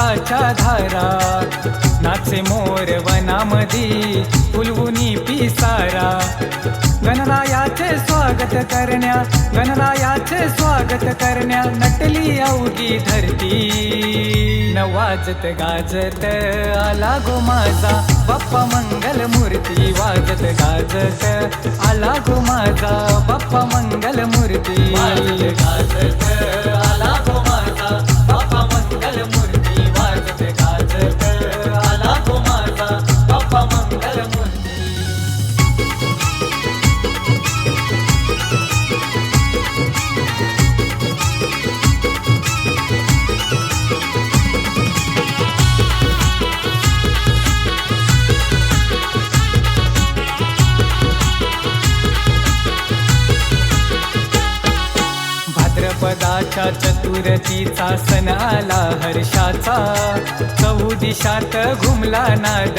पावसाच्या धारा नाचे मोर वनामधी फुलवुनी पिसारा. गणरायाचे स्वागत करण्या गणरायाचे स्वागत करण्या नटली अवघी धरती. नवाजत वाजत गाजत आला गो माझा बाप्पा मंगल मूर्ती वाजत गाजत आला गो माझा बाप्पा मंगल मूर्ती. वाजत गाजत हर्षाचा चतुरतीचा सण आला हर्षाचा. चौदिशात घुमला नाद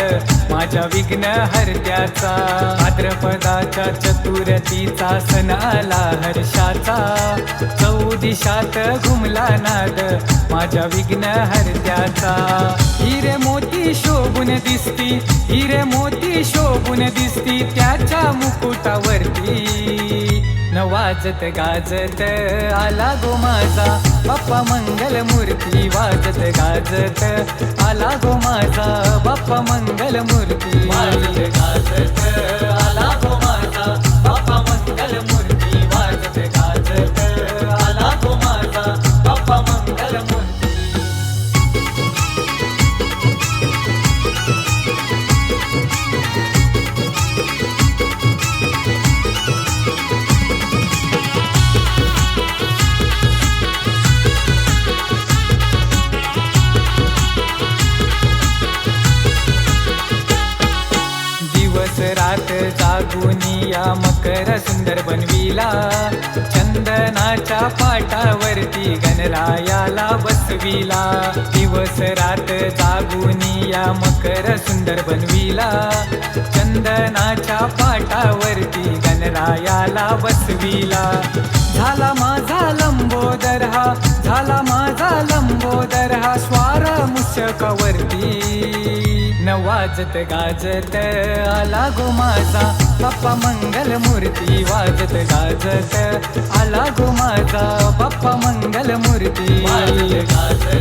माझ्या विघ्न हरत्याचा. भाद्रपदाच्या चतुरतीचा सण आला हर्षाचा. चौदिशात घुमला नाद माझ्या विघ्न हरत्याचा. हिरे मोती शोभून दिसती हिरे मोती शोभून दिसती त्याच्या मुकुटावरती. न वाजत गाजत आला गो माझा. बाप्पा मंगल मूर्ती वाजत गाजत. आला गो माझा. बाप्पा मंगल मूर्ती वाजत गाजत. आला गो माझा. दिवस रात जागुनिया मकर सुंदर बनविला. चंदनाच्या पाटावरती गणरायाला बसविला. दिवस रात जागुनिया मकर सुंदर बनविला. चंदनाच्या पाटावरती गणरायाला बसविला. झाला माझा लंबोदर हा झाला माझा लंबोदर हा स्वार मुशकावरती न वाजत गाजत आला गो माझा. बाप्पा मंगल मूर्ती वाजत गाजत. आला गो माझा. बाप्पा मंगल मूर्ती. वाजत गाजत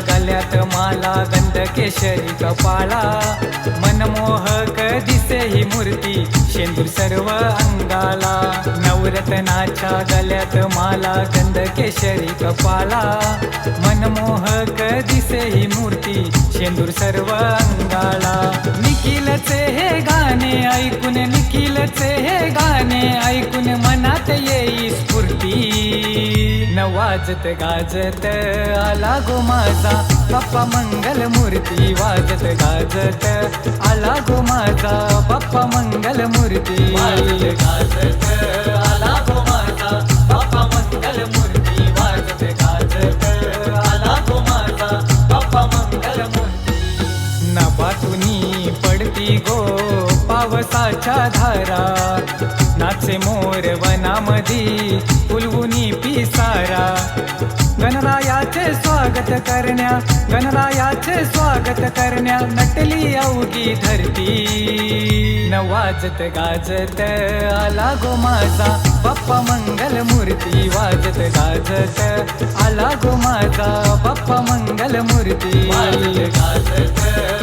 गल्यात माला गंध केशरी कपाळा. मनमोहक दिसे ही मूर्ती शेंदूर सर्व अंगाला. नवरत्नाच्या गल्यात माला गंध केशरी कपाळा. मनमोहक दिसे ही मूर्ती शेंदूर सर्व अंगाला. निखिलचे हे गाणे ऐकून निखिलचे हे गाणे ऐकून वाजत गाजत आला गो माझा. बाप्पा मंगल मूर्ती वाजत गाजत आला गो माझा. बाप्पा मंगल मूर्ती वाजत गाजत आला गो माझा. बाप्पा मंगल मूर्ती वाजत गाजत आला गो माझा. बाप्पा मंगल मूर्ती. नभातुनी पडती गो पावसाच्या धारा. नाचे मोर वनामधी फुलवुनी पिसारा. गणरायाचे स्वागत करण्या गणरायाचे स्वागत करण्या नटली अवघी धरती. न वाजत गाजत आला गो माझा बाप्पा मंगल मूर्ती वाजत गाजत आला गो माझा बाप्पा मंगल मूर्ती. वाजत गाजत